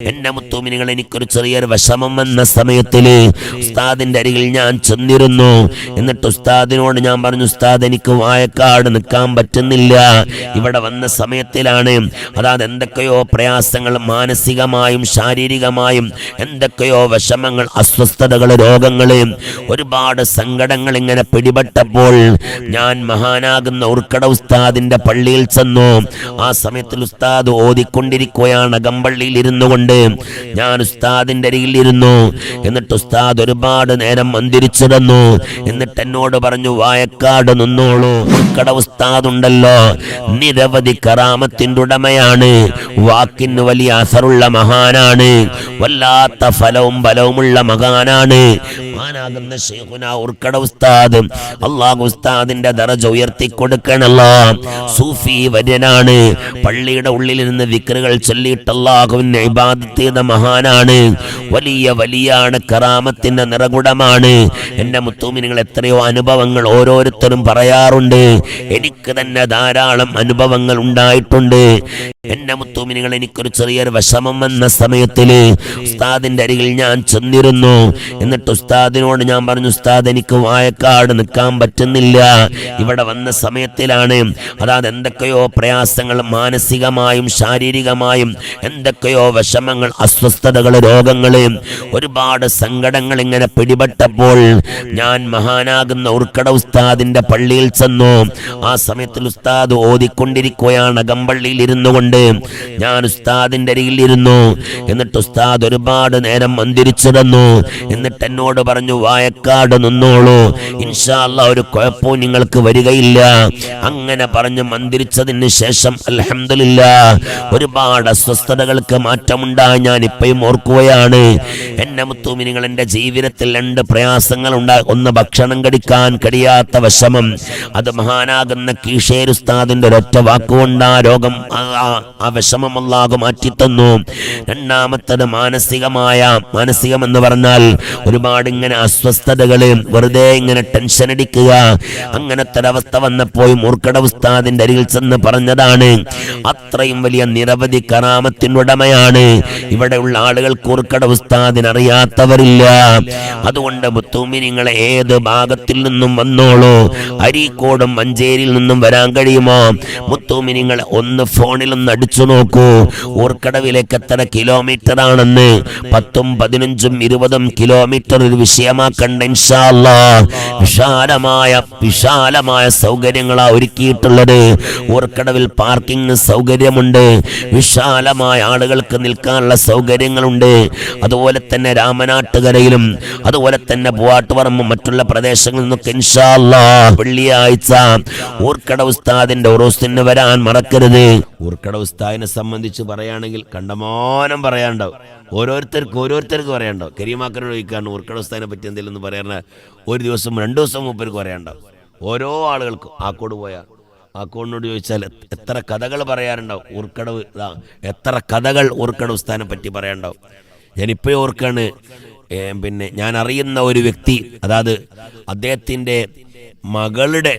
എന്റെ മുത്തുമിനികൾ എനിക്കൊരു ചെറിയൊരു വിഷമം വന്ന സമയത്തിൽ ഉസ്താദിന്റെ അരികിൽ ഞാൻ ചെന്നിരുന്നു. എന്നിട്ട് ഉസ്താദിനോട് ഞാൻ പറഞ്ഞു ഉസ്താദ് എനിക്ക് വായക്കാട് നിൽക്കാൻ പറ്റുന്നില്ല. ഇവിടെ വന്ന സമയത്തിലാണ് അതായത് എന്തൊക്കെയോ പ്രയാസങ്ങൾ മാനസികമായും ശാരീരികമായും എന്തൊക്കെയോ വിഷമങ്ങൾ അസ്വസ്ഥതകൾ രോഗങ്ങൾ ഒരുപാട് സങ്കടങ്ങൾ ഇങ്ങനെ പിടിപെട്ടപ്പോൾ ഞാൻ മഹാനാകുന്ന ഉർക്കട ഉസ്താദിന്റെ പള്ളിയിൽ ചെന്നു. ആ സമയത്തിൽ ഉസ്താദ് ഓതിക്കൊണ്ടിരിക്കുകയാണ് അകമ്പള്ളിയിൽ ഇരുന്നു കൊണ്ട് ഞാൻ ഉസ്താദിന്റെ അരികിൽ ഇരുന്നു. എന്നിട്ട് ഉസ്താദ് ഒരുപാട് നേരം മന്തിരിച്ചിടന്നു എന്നിട്ട് എന്നോട് പറഞ്ഞു വായക്കാട് നിന്നോളൂ. കട ഉസ്താദ് ഉണ്ടല്ലോ നിരവധി കറാമത്തിന്റെ ഉടമയാണ്. വാക്കിന് വലിയ അസറുള്ള മഹാനാണ്. വല്ലാത്ത ഫലവും ബലവുമുള്ള മഹാനാണ്. മഹാനാകുന്ന ഷെയ്ഖുന ഉർക്കട ഉസ്താദ്. അല്ലാഹു ഉസ്താദിന്റെ ദറജ ഉയർത്തി കൊടുക്കണല്ലോ സൂഫി വര്യനാണ്. പള്ളിയുടെ ഉള്ളിൽ നിന്ന് വിക്രുകൾ ചൊല്ലിയിട്ട് അള്ളാഹുവിനെ ഇബാദത്ത് ചെയ്ത മഹാനാണ്. വലിയ വലിയാണ് കറാമത്തിന്റെ നിറകുടമാണ്. എന്റെ മുത്തൂമിനുകൾ എത്രയോ അനുഭവങ്ങൾ ഓരോരുത്തരും പറയാറുണ്ട്. എനിക്ക് തന്നെ ധാരാളം അനുഭവങ്ങൾ ഉണ്ടായിട്ടുണ്ട്. എന്റെ മുത്തൂമിനികൾ എനിക്കൊരു ചെറിയൊരു വിഷമം വന്ന സമയത്തിൽ ഉസ്താദിന്റെ അരികിൽ ഞാൻ ചെന്നിരുന്നു. എന്നിട്ട് ഉസ്താദിനോട് ഞാൻ പറഞ്ഞു ഉസ്താദ് എനിക്ക് വായക്കാട് നിൽക്കാൻ പറ്റുന്നില്ല. ഇവിടെ വന്ന സമയത്തിലാണ് അതായത് എന്തൊക്കെയോ പ്രയാസങ്ങൾ മാനസികമായും ശാരീരികമായും എന്തൊക്കെയോ വിഷമങ്ങൾ അസ്വസ്ഥതകൾ രോഗങ്ങൾ. ഒരുപാട് സങ്കടങ്ങൾ ഇങ്ങനെ പിടിപെട്ടപ്പോൾ ഞാൻ മഹാനാകുന്ന ഉർക്കട ഉസ്താദിന്റെ പള്ളിയിൽ ചെന്നു. ആ സമയത്തിൽ ഉസ്താദ് ഓതിക്കൊണ്ടിരിക്കുകയാണ് അകമ്പള്ളിയിൽ ഇരുന്നു ഞാൻ ഉസ്താദിന്റെ അരികിൽ ഇരുന്നു എന്നിട്ട് ഉസ്താദ് ഒരുപാട് നേരം മന്ദിരിച്ചിരുന്നു എന്നിട്ട് എന്നോട് പറഞ്ഞു വായക്കാട് നിന്നോളൂ. ഇൻഷാല്ല ഒരു കുഴപ്പവും നിങ്ങൾക്ക് വരികയില്ല. അങ്ങനെ പറഞ്ഞു മന്ദിരിച്ചതിന് ശേഷം അലഹമില്ല ഒരുപാട് അസ്വസ്ഥതകൾക്ക് മാറ്റമുണ്ടായി ഞാൻ ഇപ്പോഴും ഓർക്കുകയാണ്. എന്നെ മുത്തൂമിനികൾ എന്റെ ജീവിതത്തിൽ രണ്ട് പ്രയാസങ്ങൾ ഉണ്ടായി ഒന്ന് ഭക്ഷണം കടിക്കാൻ കഴിയാത്ത വിഷമം. അത് മഹാനാകുന്ന കീഷേരുസ്താദിന്റെ ഒരൊറ്റ വാക്കുകൊണ്ട് ആ രോഗം ആ- ആ- ആ തന്നു അല്ലാഹു മാറ്റിത്തന്നു. രണ്ടാമത്തത് മാനസികമായ മാനസികം എന്ന് പറഞ്ഞാൽ ഒരുപാട് ഇങ്ങനെ അസ്വസ്ഥതകൾ വെറുതെ ഇങ്ങനെ ടെൻഷൻ അടിക്കുക. അങ്ങനത്തെ ഒരവസ്ഥ വന്നപ്പോൾ മൂർക്കട ഉസ്താദിന്റെ അരികിൽ ചെന്ന് പറഞ്ഞതാണ് അത്രയും വലിയ നിരവധി കറാമത്തിനുടമയാണ് ഇവിടെയുള്ള ആളുകൾ കൂർക്കട ഉസ്താദിന് അറിയാത്തവരില്ല. അതുകൊണ്ട് മുത്തൂമിനിങ്ങളെ ഏത് ഭാഗത്തിൽ നിന്നും വന്നോളൂ? അരീക്കോടും മഞ്ചേരിയിൽ നിന്നും വരാൻ കഴിയുമോ? മുത്തൂമിനിങ്ങളെ ഒന്ന് ഫോണിൽ ഒന്ന് അടിച്ചു നോക്കൂ. ഊർക്കടവിലേക്ക് എത്ര കിലോമീറ്റർ ആണെന്ന് പത്തും പതിനഞ്ചും ഇരുപതും കിലോമീറ്റർ ഒരു വിഷയമാക്കണ്ട വിശാലമായ വിശാലമായ സൗകര്യങ്ങളാ ഒരുക്കിയിട്ടുള്ളത്. ഊർക്കടവിൽ പാർക്കിംഗ് സൗകര്യമുണ്ട്. വിശാലമായ ആളുകൾക്ക് നിൽക്കാനുള്ള സൗകര്യങ്ങളുണ്ട്. അതുപോലെ തന്നെ രാമനാട്ടുകരയിലും അതുപോലെ തന്നെ പൂവാട്ടുപറമ്പും മറ്റുള്ള പ്രദേശങ്ങളിൽ നിന്നൊക്കെ വെള്ളിയാഴ്ച ഊർക്കട ഉസ്താദിന്റെ ഉറൂസിന് വരാൻ മറക്കരുത്. ഊർക്കട ഉസ്താദിനെ സംബന്ധിച്ച് പറയുകയാണെങ്കിൽ കണ്ടമാനം പറയാനുണ്ടാവും. ഓരോരുത്തർക്ക് ഓരോരുത്തർക്ക് പറയാനുണ്ടാവും. കരിമാക്കരെ ചോദിക്കാണ് ഉർക്കട ഉസ്താദിനെ പറ്റി എന്തെങ്കിലും ഒന്ന് പറയാൻ ഒരു ദിവസം രണ്ടു ദിവസം മൂപ്പർക്ക് പറയാനുണ്ടാവും. ഓരോ ആളുകൾക്കും ആക്കോട് പോയാൽ. ആക്കോടിനോട് ചോദിച്ചാൽ എത്ര കഥകൾ പറയാറുണ്ടാവും ഉർക്കടവ് എത്ര കഥകൾ ഉർക്കട ഉസ്താദിനെ പറ്റി പറയാനുണ്ടാവും. ഞാനിപ്പോൾ ഓർക്കാണ് പിന്നെ ഞാൻ അറിയുന്ന ഒരു വ്യക്തി അതായത് അദ്ദേഹത്തിന്റെ മകളുടെ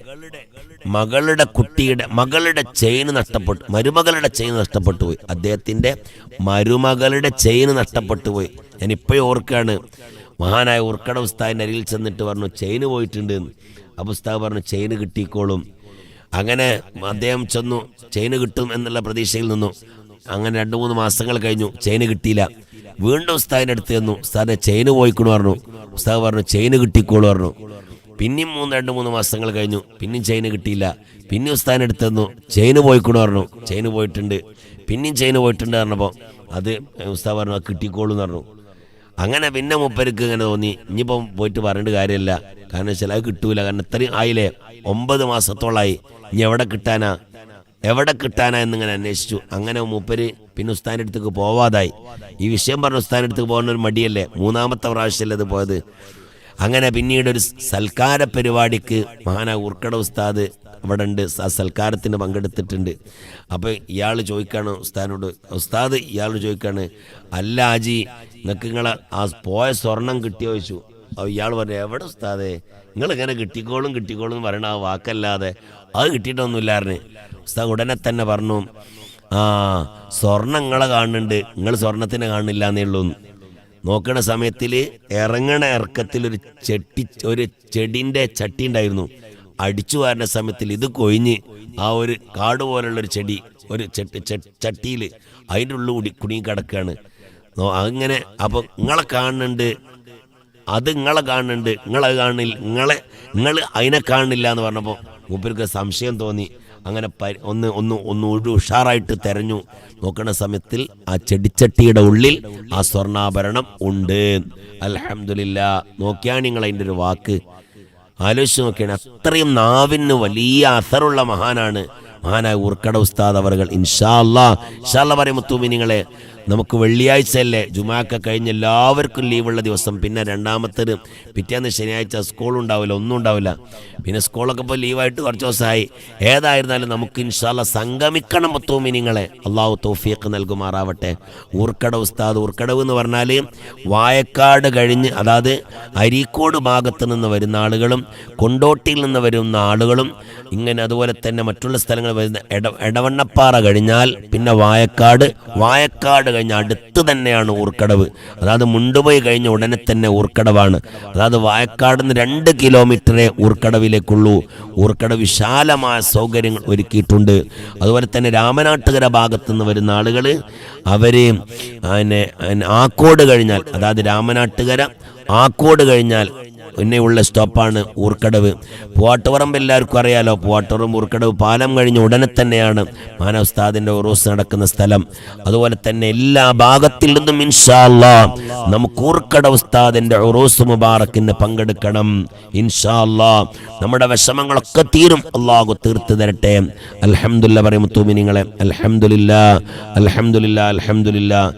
മകളുടെ കുട്ടിയുടെ മകളുടെ ചെയിൻ നഷ്ടപ്പെട്ടു മരുമകളുടെ ചെയിൻ നഷ്ടപ്പെട്ടു പോയി. അദ്ദേഹത്തിന്റെ മരുമകളുടെ ചെയിൻ നഷ്ടപ്പെട്ടു പോയി. ഞാൻ ഇപ്പോഴും ഓർക്കാണ് മഹാനായ ഉർക്കട ഉസ്താദിന്റെ അരിയിൽ ചെന്നിട്ട് പറഞ്ഞു ചെയിന് പോയിട്ടുണ്ട് അപ്പോൾ ഉസ്താദ് പറഞ്ഞു ചെയിന് കിട്ടിക്കോളും. അങ്ങനെ അദ്ദേഹം ചെന്നു ചെയിന് കിട്ടും എന്നുള്ള പ്രതീക്ഷയിൽ നിന്നു. അങ്ങനെ രണ്ട് മൂന്ന് മാസങ്ങൾ കഴിഞ്ഞു ചെയിന് കിട്ടിയില്ല. വീണ്ടും ഉസ്താദിന്റെ അടുത്ത് ചെന്നു ഉസ്താദിനെ ചെയിന് പോയിക്കണു പറഞ്ഞു. ഉസ്താദ് പറഞ്ഞു ചെയിന് കിട്ടിക്കോളൂ പറഞ്ഞു. പിന്നെയും മൂന്ന് രണ്ട് മൂന്ന് മാസങ്ങൾ കഴിഞ്ഞു. പിന്നെയും ചെയിന് കിട്ടിയില്ല. പിന്നെ ഉസ്താൻ എടുത്തെന്നു ചെയിന് പോയിക്കണു പറഞ്ഞു. ചെയിന് പോയിട്ടുണ്ട്. പിന്നെയും ചെയിന് പോയിട്ടുണ്ട് പറഞ്ഞപ്പോൾ അത് ഉസ്താദ് പറഞ്ഞു അത് കിട്ടിക്കോളൂ എന്ന് പറഞ്ഞു. അങ്ങനെ പിന്നെ മുപ്പർക്ക് ഇങ്ങനെ തോന്നി. ഇനിയിപ്പം പോയിട്ട് പറഞ്ഞിട്ട് കാര്യമില്ല. കാരണം വെച്ചാൽ അത് കിട്ടൂല. കാരണം ഇത്രയും ആയില്ലേ? ഒമ്പത് മാസത്തോളായി. ഇനി എവിടെ കിട്ടാനാ? എവിടെ കിട്ടാനാ എന്നിങ്ങനെ അന്വേഷിച്ചു. അങ്ങനെ മൂപ്പര് പിന്നെ ഉസ്താന്റെ അടുത്തേക്ക് പോവാതായി. ഈ വിഷയം പറഞ്ഞ ഉസ്താന്റെ അടുത്തേക്ക് പോകുന്ന ഒരു മടിയല്ലേ? മൂന്നാമത്തെ പ്രാവശ്യമല്ലേ അത് പോയത്? അങ്ങനെ പിന്നീട് ഒരു സൽക്കാര പരിപാടിക്ക് മഹാന ഉർക്കട ഉസ്താദ് അവിടെ ഉണ്ട് ആ സൽക്കാരത്തിന് പങ്കെടുത്തിട്ടുണ്ട്. അപ്പോൾ ഇയാൾ ചോദിക്കാണ് ഉസ്താദിനോട് ഉസ്താദ് ഇയാൾ ചോദിക്കാണ് അല്ല ആജി നിങ്ങൾക്ക് ആ പോയ സ്വർണം കിട്ടിയോ? ചോദിച്ചു. അപ്പോൾ ഇയാൾ പറഞ്ഞു എവിടെ ഉസ്താദേ? നിങ്ങൾ ഇങ്ങനെ കിട്ടിക്കോളും കിട്ടിക്കോളും എന്ന് പറയണ ആ വാക്കല്ലാതെ അത് കിട്ടിയിട്ടൊന്നുമില്ലായിരുന്നു ഉസ്താദ് ഉടനെ തന്നെ പറഞ്ഞു ആ സ്വർണം നിങ്ങളെ കാണുന്നുണ്ട്. നിങ്ങൾ സ്വർണത്തിനെ കാണില്ല എന്നേ ഉള്ളൂ നോക്കണ സമയത്തിൽ ഇറങ്ങണ ഇറക്കത്തിൽ ഒരു ചെട്ടി ഒരു ചെടിന്റെ ചട്ടി ഉണ്ടായിരുന്നു. അടിച്ചു വരണ സമയത്തിൽ ഇത് കൊഴിഞ്ഞ് ആ ഒരു കാട് പോലുള്ള ഒരു ചെടി ഒരു ചെട്ടി ചട്ടിയിൽ അതിന്റെ ഉള്ളിൽ കൂടി കുടുങ്ങി കിടക്കുകയാണ്. അങ്ങനെ അപ്പോൾ നിങ്ങളെ കാണുന്നുണ്ട്. അത് നിങ്ങളെ കാണുന്നുണ്ട്. നിങ്ങളെ കാണില്ല നിങ്ങളെ നിങ്ങൾ അതിനെ കാണുന്നില്ല എന്ന് പറഞ്ഞപ്പോൾ മൂപ്പർക്ക് സംശയം തോന്നി. അങ്ങനെ ഒന്ന് ഒന്ന് ഒന്ന് ഒരു ഉഷാറായിട്ട് തെരഞ്ഞു. നോക്കുന്ന സമയത്തിൽ ആ ചെടിച്ചട്ടിയുടെ ഉള്ളിൽ ആ സ്വർണാഭരണം ഉണ്ട്. അലഹമില്ല നോക്കിയാണ് നിങ്ങൾ അതിന്റെ ഒരു വാക്ക്. ആലോചിച്ച് നോക്കിയാണ്. അത്രയും നാവിന് വലിയ അസറുള്ള മഹാനാണ്. മഹാനായ ഉർക്കട ഉസ്താദ് അവർകൾ ഇൻഷാ അല്ലാ ഇൻഷാ അല്ലാ പറയും മുത്തൂമിനിങ്ങളെ നമുക്ക് വെള്ളിയാഴ്ചയല്ലേ ജുമാക്ക കഴിഞ്ഞ് എല്ലാവർക്കും ലീവുള്ള ദിവസം പിന്നെ രണ്ടാമത്തേത് പിറ്റേന്ന് ശനിയാഴ്ച സ്കൂൾ ഉണ്ടാവില്ല ഒന്നും ഉണ്ടാവില്ല. പിന്നെ സ്കൂളൊക്കെ ഇപ്പോൾ ലീവായിട്ട് കുറച്ച് ദിവസമായി. ഏതായിരുന്നാലും നമുക്ക് ഇൻഷാല്ല സംഗമിക്കണം മുത്തൂമിനിങ്ങളെ. അള്ളാഹു തോഫിയൊക്കെ നൽകുമാറാവട്ടെ. ഊർക്കട ഉസ്താദ് ഊർക്കടവ് എന്ന് പറഞ്ഞാൽ വായക്കാട് കഴിഞ്ഞ് അതായത് അരീക്കോട് ഭാഗത്ത് നിന്ന് വരുന്ന ആളുകളും കൊണ്ടോട്ടിയിൽ നിന്ന് വരുന്ന ആളുകളും ഇങ്ങനെ അതുപോലെ തന്നെ മറ്റുള്ള എടവണ്ണപ്പാറ കഴിഞ്ഞാൽ പിന്നെ വായക്കാട്. വായക്കാട് കഴിഞ്ഞ അടുത്ത് തന്നെയാണ് ഊർക്കടവ്. അതായത് മുണ്ടുപോയി കഴിഞ്ഞ ഉടനെ തന്നെ ഊർക്കടവാണ്. അതായത് വായക്കാട് നിന്ന് രണ്ട് കിലോമീറ്ററേ ഊർക്കടവിലേക്കുള്ളൂ. ഊർക്കടവ് വിശാലമായ സൗകര്യങ്ങൾ ഒരുക്കിയിട്ടുണ്ട്. അതുപോലെ തന്നെ രാമനാട്ടുകര ഭാഗത്തു നിന്ന് വരുന്ന ആളുകൾ അവർ ആക്കോട് കഴിഞ്ഞാൽ അതായത് രാമനാട്ടുകര ആക്കോട് കഴിഞ്ഞാൽ പിന്നെയുള്ള സ്റ്റോപ്പാണ് ഊർക്കടവ്. പൂവാട്ടുപറമ്പ് എല്ലാവർക്കും അറിയാലോ പൂവാട്ടുപറമ്പ് ഊർക്കടവ് പാലം കഴിഞ്ഞ് ഉടനെ തന്നെയാണ് മാനവസ്ഥാദിന്റെ ഉറൂസ് നടക്കുന്ന സ്ഥലം. അതുപോലെ തന്നെ എല്ലാ ഭാഗത്തിൽ നിന്നും ഇൻഷാല്ല നമുക്ക് ഊർക്കടവ് ഉസ്താദിന്റെ ഉറൂസ് മുബാറക്കിന് പങ്കെടുക്കണം. ഇൻഷാല്ല നമ്മുടെ വിഷമങ്ങളൊക്കെ തീരും. അള്ളാഹു തീർത്ത് തരട്ടെ. അലഹമുല്ല പറയും തൂമിനിങ്ങളെ അൽഹംദുലില്ലാ അൽഹംദുലില്ലാ അൽഹംദുലില്ലാ